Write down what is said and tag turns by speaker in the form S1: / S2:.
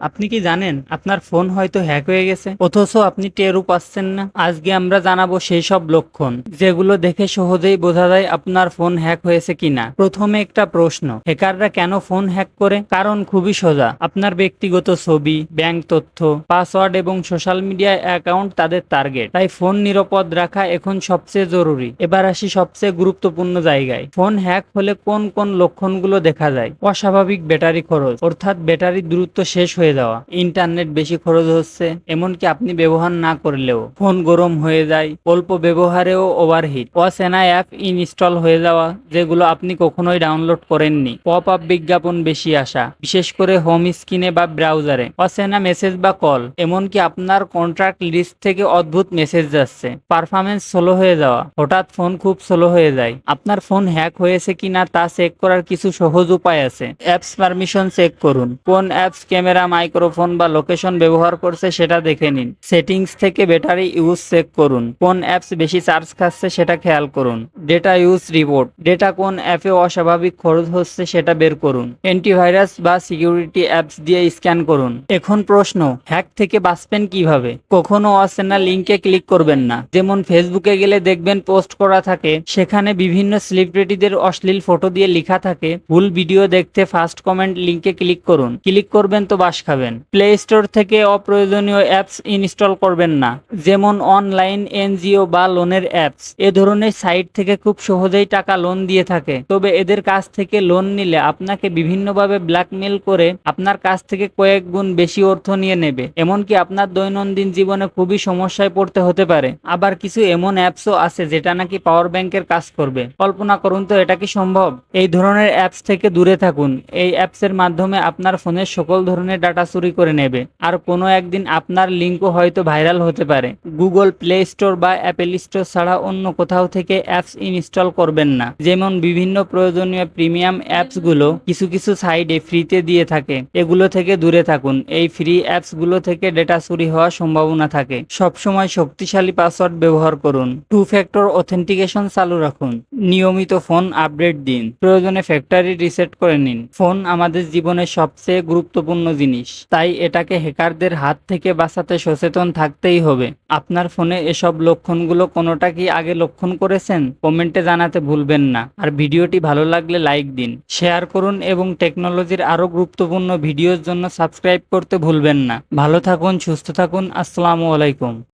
S1: আপনি কি জানেন, আপনার ফোন হয়তো হ্যাক হয়ে গেছে? অথচ আপনি টেরও পাচ্ছেন না। আজকে আমরা জানাব সেই সব লক্ষণ, যেগুলো দেখে সহজেই বোঝা যায় আপনার ফোন হ্যাক হয়েছে কিনা। প্রথমে একটা প্রশ্ন, হ্যাকাররা কেন ফোন হ্যাক করে? কারণ খুবই সোজা, আপনার ব্যক্তিগত ছবি, ব্যাংক তথ্য, পাসওয়ার্ড এবং সোশ্যাল মিডিয়া অ্যাকাউন্ট তাদের টার্গেট। তাই ফোন নিরাপদ রাখা এখন সবচেয়ে জরুরি। এবার আসি সবচেয়ে গুরুত্বপূর্ণ জায়গায়, ফোন হ্যাক হলে কোন কোন লক্ষণগুলো দেখা যায়? অস্বাভাবিক ব্যাটারি খরচ, অর্থাৎ ব্যাটারি দ্রুত শেষ হয়ে যাওয়া। ইন্টারনেট বেশি খরচ হচ্ছে, এমনকি আপনি ব্যবহার না করলেও। ফোন গরম হয়ে যায়, অল্প ব্যবহারেও ওভারহিট অচেনা অ্যাপ ইনস্টল হয়ে যাওয়া, যেগুলো আপনি কখনোই ডাউনলোড করেননি। পপ আপ বিজ্ঞাপন বেশি আসা, বিশেষ করে হোম স্ক্রিনে বা ব্রাউজারে অচেনা মেসেজ বা কল এমনকি আপনার কন্ট্রাক্ট লিস্ট থেকে অদ্ভুত মেসেজ যাচ্ছে। পারফরমেন্স স্লো হয়ে যাওয়া, হঠাৎ ফোন খুব স্লো হয়ে যায়। আপনার ফোন হ্যাক হয়েছে কিনা তা চেক করার কিছু সহজ উপায় আছে। অ্যাপস পারমিশন চেক করুন। কোন অ্যাপস ক্যামেরা মাইক্রোফোন বা লোকেশন ব্যবহার করছে সেটা দেখে নিন। সেটিংস থেকে ব্যাটারি ইউজ চেক করুন। কোন অ্যাপস বেশি চার্জ খাচ্ছে সেটা খেয়াল করুন। Data use report. ডেটা কোন অ্যাপে অস্বাভাবিক খরচ হচ্ছে সেটা বের করুন। অ্যান্টিভাইরাস বা সিকিউরিটি অ্যাপস দিয়ে স্ক্যান করুন। এখন প্রশ্ন, হ্যাক থেকে বাঁচবেন কীভাবে? কখনো অচেনা লিঙ্কে ক্লিক করবেন না। যেমন ফেসবুকে গেলে দেখবেন পোস্ট করা থাকে, সেখানে বিভিন্ন সেলিব্রিটিদের অশ্লীল ফটো দিয়ে লেখা থাকে, ভুল ভিডিও দেখতে ফার্স্ট কমেন্ট লিঙ্কে ক্লিক করুন। ক্লিক করবেন তো বাস খাবেন। প্লে স্টোর থেকে অপ্রয়োজনীয় অ্যাপস ইনস্টল করবেন না, যেমন অনলাইন এনজিও বা লোনের অ্যাপস এ ধরনের সাইট থেকে খুব সহজেই টাকা লোন দিয়ে থাকে। তবে এদের কাছ থেকে লোন নিলে আপনাকে বিভিন্নভাবে ব্ল্যাকমেল করে আপনার কাছ থেকে কয়েক গুণ বেশি অর্থ নিয়ে নেবে। এমনকি আপনার দৈনন্দিন জীবনে খুবই সমস্যায় পড়তে হতে পারে। আবার কিছু এমন অ্যাপসও আছে যেটা নাকি পাওয়ার ব্যাংকের কাজ করবে। কল্পনা করুন তো, এটা কি সম্ভব? এই ধরনের অ্যাপস থেকে দূরে থাকুন। এই অ্যাপসের মাধ্যমে আপনার ফোনের সকল ধরনের ডাটা চুরি করে নেবে। আর কোনো একদিন আপনার লিঙ্কও হয়তো ভাইরাল হতে পারে। গুগল প্লে স্টোর বা অ্যাপেল স্টোর ছাড়া অন্য কোথাও থেকে অ্যাপস ইনস্টল করবেন না। যেমন বিভিন্ন প্রয়োজনীয় প্রিমিয়াম অ্যাপসগুলো কিছু কিছু সাইডে ফ্রিতে দিয়ে থাকে। এগুলো থেকে দূরে থাকুন। এই ফ্রি অ্যাপসগুলো থেকে ডেটা চুরি হওয়ার সম্ভাবনা থাকে। সবসময় শক্তিশালী পাসওয়ার্ড ব্যবহার করুন। টু ফ্যাক্টর অথেন্টিকেশন চালু রাখুন। নিয়মিত ফোন আপডেট দিন। প্রয়োজনে ফ্যাক্টরি রিসেট করে নিন। ফোন আমাদের জীবনের সবচেয়ে গুরুত্বপূর্ণ জিনিস। তাই এটাকে হ্যাকারদের হাত থেকে বাঁচাতে সচেতন থাকতেই হবে। আপনার ফোনে এসব লক্ষণগুলো কোনোটা কি আগে লক্ষণ করেছেন? কমেন্টে জানাতে ভুলবেন না। আর ভিডিওটি ভালো লাগলে লাইক দিন। শেয়ার করুন এবং টেকনোলজির আরও গুরুত্বপূর্ণ ভিডিওর জন্য সাবস্ক্রাইব করতে ভুলবেন না। ভালো থাকুন, সুস্থ থাকুন। আসসালামু আলাইকুম।